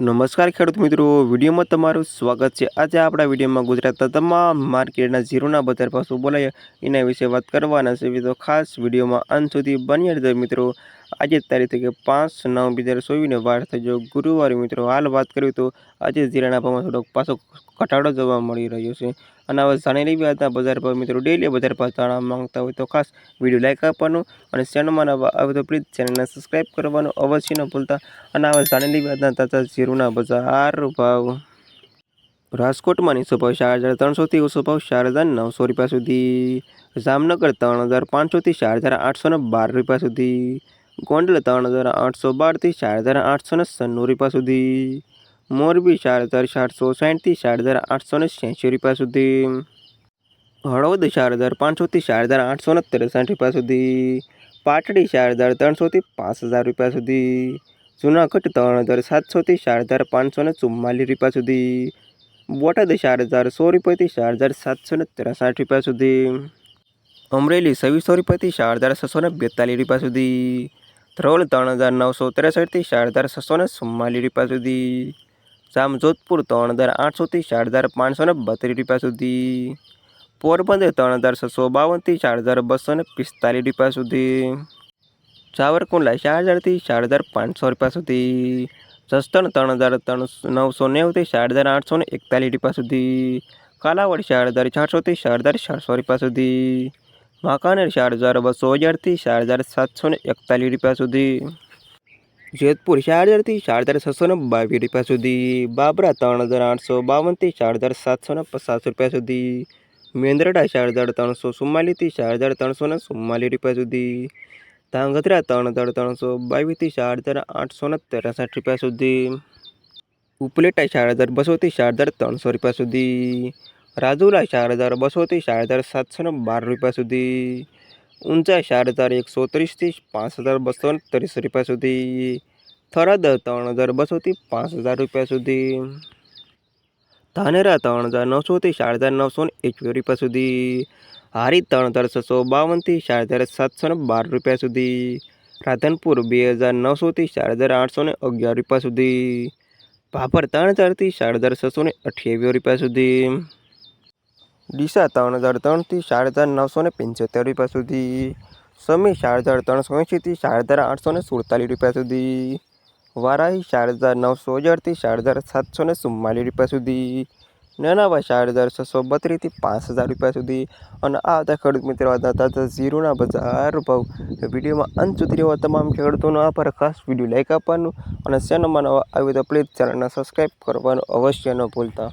નમસ્કાર ખેડૂત મિત્રો. વિડીયોમાં તમારું સ્વાગત છે. આજે આપણા વિડીયોમાં ગુજરાતના તમામ માર્કેટના ઝીરોના બજાર પાસે બોલાય એના વિશે વાત કરવાના છે. તો ખાસ વિડીયોમાં અંત સુધી બની રહેજો મિત્રો. આજે તારીખ કે પાંચ નવ બે હજાર ચોવીસને વાર થયો ગુરુવારે મિત્રો. હાલ વાત કરીએ તો આજે જીરાના ભાવમાં થોડોક પાછો ઘટાડો જોવા મળી રહ્યો છે. અને હવે જાણી લેવી આજના બજાર પર મિત્રો. ડેલી બજાર પર જાણવા માંગતા હોય તો ખાસ વીડિયો લાઈક આપવાનું અને ચેનલમાં આવે તો પ્લીઝ ચેનલને સબસ્ક્રાઈબ કરવાનું અવશ્ય ન ભૂલતા. અને હવે જાણી લેવી આજના તાજા જીરુના બજાર ભાવ. રાજકોટમાં નીચો ભાવ ચાર હજાર ત્રણસોથી ઓછો ભાવ ચાર હજાર નવસો રૂપિયા સુધી. જામનગર ત્રણ હજાર પાંચસોથી ચાર હજાર આઠસો ને બાર રૂપિયા સુધી. ગોંડલ ત્રણ હજાર આઠસો બારથી ચાર હજાર આઠસો ને સન્નું રૂપિયા સુધી મોરબી ચાર હજાર ચારસો સાઠથી ચાર હજાર આઠસો ને છ્યાસી રૂપિયા સુધી હળવદ ચાર હજાર પાંચસોથી ચાર હજાર આઠસો ને ત્રેસઠ રૂપિયા સુધી પાટડી ચાર હજાર ત્રણસોથી પાંચ હજાર રૂપિયા સુધી જુનાગઢ ત્રણ હજાર સાતસોથી ચાર હજાર પાંચસો ને ચુમ્માલીસ રૂપિયા સુધી બોટાદ ચાર હજાર સો રૂપિયાથી ચાર હજાર સાતસો ને ત્રેસઠ રૂપિયા સુધી અમરેલી છવ્વીસો રૂપિયાથી ચાર હજાર છસો ને બેતાલીસ રૂપિયા સુધી ધ્રોલ ત્રણ હજાર નવસો ત્રેસઠથી ચાર હજાર છસો ને ચુમ્માલીસ રૂપિયા સુધી. જામજોધપુર ત્રણ હજાર આઠસોથી ચાર હજાર પાંચસો ને બત્રીસ રૂપિયા સુધી. પોરબંદર ત્રણ હજાર છસો બાવનથી ચાર હજાર બસો ને પિસ્તાલીસ રૂપિયા સુધી. સાવરકુંડલા ચાર હજારથી ચાર હજાર પાંચસો રૂપિયા સુધી. જસદણ ત્રણ હજાર ત્રણ નવસો નેવુંથી ચાર હજાર આઠસો ને એકતાલીસ રૂપિયા સુધી. કાલાવડ ચાર હજાર ચારસોથી ચાર હજાર ચારસો રૂપિયા સુધી. વાંકાનેર ચાર હજાર બસો હજારથી ચાર હજાર સાતસો ને એકતાલીસ રૂપિયા સુધી. જેતપુર ચાર હજારથી ચાર હજાર છસો ને બાવીસ રૂપિયા સુધી. બાબરા ત્રણ હજાર આઠસો બાવનથી ચાર હજાર સાતસો ને પચાસ રૂપિયા સુધી. મેંદરડા ચાર હજાર ત્રણસો ચુમ્માલીસથી ચાર હજાર ત્રણસો ને ચુમ્માલીસ રૂપિયા સુધી. ધાંગધ્રા ત્રણ હજાર ત્રણસો બાવીસથી ચાર હજાર આઠસો ને ત્રેસઠ રૂપિયા સુધી. ઉપલેટા ચાર હજાર બસોથી ચાર હજાર ત્રણસો રૂપિયા સુધી. રાજુલા ચાર હજાર બસોથી ચાર હજાર સાતસો બાર રૂપિયા સુધી. ઊંચા ચાર હજાર એકસો ત્રીસથી પાંચ હજાર બસો ત્રીસ રૂપિયા સુધી. થરાદ ત્રણ હજાર બસોથી પાંચ હજાર રૂપિયા સુધી. ધાનેરા ત્રણ હજાર નવસોથી ચાર હજાર નવસો એકવીસ રૂપિયા સુધી. હારી ત્રણ હજાર છસો બાવનથી ચાર હજાર સાતસો બાર રૂપિયા સુધી. રાધનપુર બે હજાર નવસોથી ચાર હજાર આઠસો ને અગિયાર રૂપિયા સુધી. ભાભર ત્રણ હજારથી ચાર હજાર છસો ને અઠ્યાવીસ રૂપિયા સુધી. ડીસા ત્રણ હજાર ત્રણથી ચાર હજાર નવસો ને પંચોતેર રૂપિયા સુધી. સમી ચાર હજાર ત્રણસો એંશીથી ચાર હજાર આઠસો ને સુડતાલીસ રૂપિયા સુધી. વારાહી ચાર હજાર નવસો અગિયારથી ચાર હજાર સાતસો ને ચુમ્માલીસ રૂપિયા સુધી. નાનાભાઈ ચાર હજાર છસો બત્રીસથી પાંચ હજાર રૂપિયા સુધી. અને આ હતા ખેડૂત મિત્રો હતા ઝીરોના બજાર ભાવ. વિડીયોમાં અંત સુધી રહેવા તમામ ખેડૂતોનો આભાર. ખાસ વીડિયો લાઇક આપવાનું અને ચેનલમાં નવા આવ્યું તો પ્લીઝ ચેનલને સબસ્ક્રાઈબ કરવાનું અવશ્ય ન ભૂલતા.